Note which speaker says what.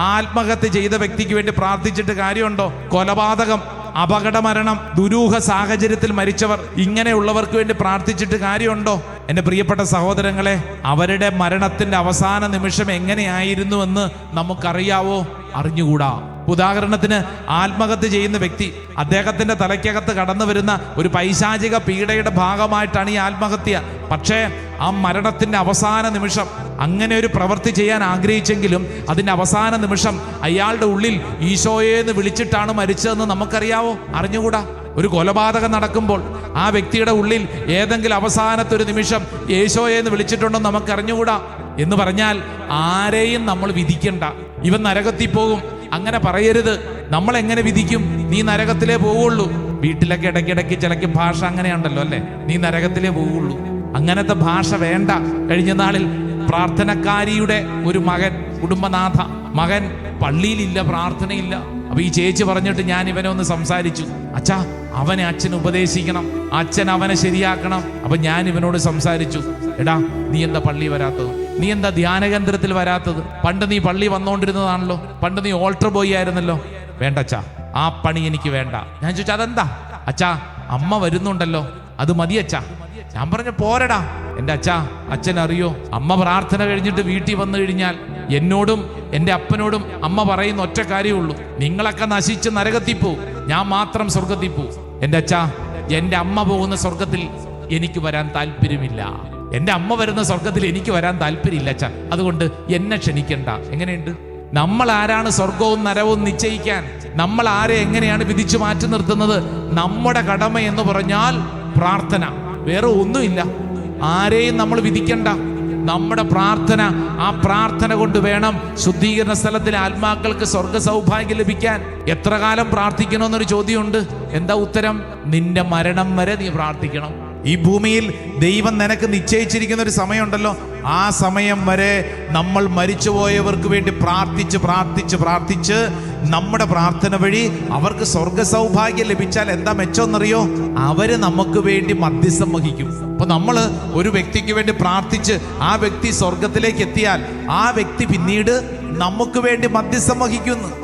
Speaker 1: ആത്മഹത്യ ചെയ്ത വ്യക്തിക്ക് വേണ്ടി പ്രാർത്ഥിച്ചിട്ട് കാര്യമുണ്ടോ? കൊലപാതകം അപകട മരണം ദുരൂഹ സാഹചര്യത്തിൽ മരിച്ചവർ ഇങ്ങനെയുള്ളവർക്ക് വേണ്ടി പ്രാർത്ഥിച്ചിട്ട് കാര്യമുണ്ടോ? എന്റെ പ്രിയപ്പെട്ട സഹോദരങ്ങളെ അവരുടെ മരണത്തിന്റെ അവസാന നിമിഷം എങ്ങനെയായിരുന്നു എന്ന് നമുക്കറിയാവോ? അറിഞ്ഞുകൂടാ. ഉദാഹരണത്തിന് ആത്മഹത്യ ചെയ്യുന്ന വ്യക്തി അദ്ദേഹത്തിന്റെ തലയ്ക്കകത്ത് കടന്നു വരുന്ന ഒരു പൈശാചിക പീഡയുടെ ഭാഗമായിട്ടാണ് ഈ ആത്മഹത്യ. പക്ഷേ ആ മരണത്തിന്റെ അവസാന നിമിഷം അങ്ങനെ ഒരു പ്രവൃത്തി ചെയ്യാൻ ആഗ്രഹിച്ചെങ്കിലും അതിന്റെ അവസാന നിമിഷം അയാളുടെ ഉള്ളിൽ ഈശോയെ എന്ന് വിളിച്ചിട്ടാണ് മരിച്ചതെന്ന് നമുക്കറിയാവോ? അറിഞ്ഞുകൂടാ. ഒരു കൊലപാതകം നടക്കുമ്പോൾ ആ വ്യക്തിയുടെ ഉള്ളിൽ ഏതെങ്കിലും അവസാനത്തെ ഒരു നിമിഷം യേശോയെ എന്ന് വിളിച്ചിട്ടുണ്ടോ നമുക്ക് അറിഞ്ഞുകൂടാ എന്ന് പറഞ്ഞാൽ ആരെയും നമ്മൾ വിധിക്കണ്ട. ഇവൻ നരകത്തിൽ പോകും. അങ്ങനെ പറയരുത്. നമ്മൾ എങ്ങനെ വിധിക്കും? നീ നരകത്തിലേ പോവുള്ളൂ. വീട്ടിലൊക്കെ ഇടയ്ക്കിടയ്ക്ക് ചിലക്ക് ഭാഷ അങ്ങനെയുണ്ടല്ലോ അല്ലേ? നീ നരകത്തിലേ പോവുള്ളൂ. അങ്ങനത്തെ ഭാഷ വേണ്ട. കഴിഞ്ഞ നാളിൽ പ്രാർത്ഥനക്കാരിയുടെ ഒരു മകൻ കുടുംബനാഥ മകൻ പള്ളിയിലില്ല പ്രാർത്ഥനയില്ല. അപ്പൊ ഈ ചേച്ചി പറഞ്ഞിട്ട് ഞാൻ ഇവനെ ഒന്ന് സംസാരിച്ചു. അച്ഛാ അവനെ അച്ഛൻ ഉപദേശിക്കണം. അച്ഛൻ അവനെ ശരിയാക്കണം. അപ്പൊ ഞാൻ ഇവനോട് സംസാരിച്ചു. എടാ നീ എന്താ പള്ളി വരാത്തത്? നീ എന്താ ധ്യാന കേന്ദ്രത്തിൽ വരാത്തത്? പണ്ട് നീ പള്ളി വന്നുകൊണ്ടിരുന്നതാണല്ലോ പണ്ട് നീ ഓൾട്ടർ ബോയ് ആയിരുന്നല്ലോ. വേണ്ട അച്ഛാ ആ പണി എനിക്ക് വേണ്ട. ഞാൻ ചോദിച്ചാ അതെന്താ? അച്ഛാ അമ്മ വരുന്നുണ്ടല്ലോ. അത് മതി അച്ഛാ. ഞാൻ പറഞ്ഞു പോരടാ. എന്റെ അച്ഛാ അച്ഛൻ അറിയോ അമ്മ പ്രാർത്ഥന കഴിഞ്ഞിട്ട് വീട്ടിൽ വന്നു കഴിഞ്ഞാൽ എന്നോടും എന്റെ അപ്പനോടും അമ്മ പറയുന്ന ഒറ്റ കാര്യമേ ഉള്ളൂ നിങ്ങളൊക്കെ നശിച്ച് നരകത്തിൽ പോവും ഞാൻ മാത്രം സ്വർഗത്തിൽ പോവും എന്റെ അച്ഛാ എന്റെ അമ്മ പോകുന്ന സ്വർഗത്തിൽ എനിക്ക് വരാൻ താല്പര്യമില്ല. എന്റെ അമ്മ വരുന്ന സ്വർഗത്തിൽ എനിക്ക് വരാൻ താല്പര്യമില്ല അച്ഛ. അതുകൊണ്ട് എന്നെ ക്ഷണിക്കണ്ട. എങ്ങനെയുണ്ട്? നമ്മൾ ആരാണ് സ്വർഗവും നരവും നിശ്ചയിക്കാൻ? നമ്മൾ ആരെ എങ്ങനെയാണ് വിധിച്ചു മാറ്റി നിർത്തുന്നത്? നമ്മുടെ കടമ എന്ന് പറഞ്ഞാൽ പ്രാർത്ഥന. വേറെ ഒന്നുമില്ല. ആരെയും നമ്മൾ വിധിക്കണ്ട. നമ്മുടെ പ്രാർത്ഥന ആ പ്രാർത്ഥന കൊണ്ട് വേണം ശുദ്ധീകരണ സ്ഥലത്തിലെ ആത്മാക്കൾക്ക് സ്വർഗ സൗഭാഗ്യം ലഭിക്കാൻ. എത്ര കാലം പ്രാർത്ഥിക്കണമെന്നൊരു ചോദ്യമുണ്ട്. എന്താ ഉത്തരം? നിന്റെ മരണം വരെ നീ പ്രാർത്ഥിക്കണം. ഈ ഭൂമിയിൽ ദൈവം നിനക്ക് നിശ്ചയിച്ചിരിക്കുന്ന ഒരു സമയമുണ്ടല്ലോ. ആ സമയം വരെ നമ്മൾ മരിച്ചുപോയവർക്ക് വേണ്ടി പ്രാർത്ഥിച്ച് പ്രാർത്ഥിച്ച് പ്രാർത്ഥിച്ച് നമ്മുടെ പ്രാർത്ഥന വഴി അവർക്ക് സ്വർഗ സൗഭാഗ്യം ലഭിച്ചാൽ എന്താ മെച്ചമെന്നറിയോ? അവർ നമുക്ക് വേണ്ടി മധ്യസ്ഥം വഹിക്കും. അപ്പൊ നമ്മൾ ഒരു വ്യക്തിക്ക് വേണ്ടി പ്രാർത്ഥിച്ച് ആ വ്യക്തി സ്വർഗത്തിലേക്ക് എത്തിയാൽ ആ വ്യക്തി പിന്നീട് നമുക്ക് വേണ്ടി മധ്യസ്ഥം വഹിക്കുന്നു.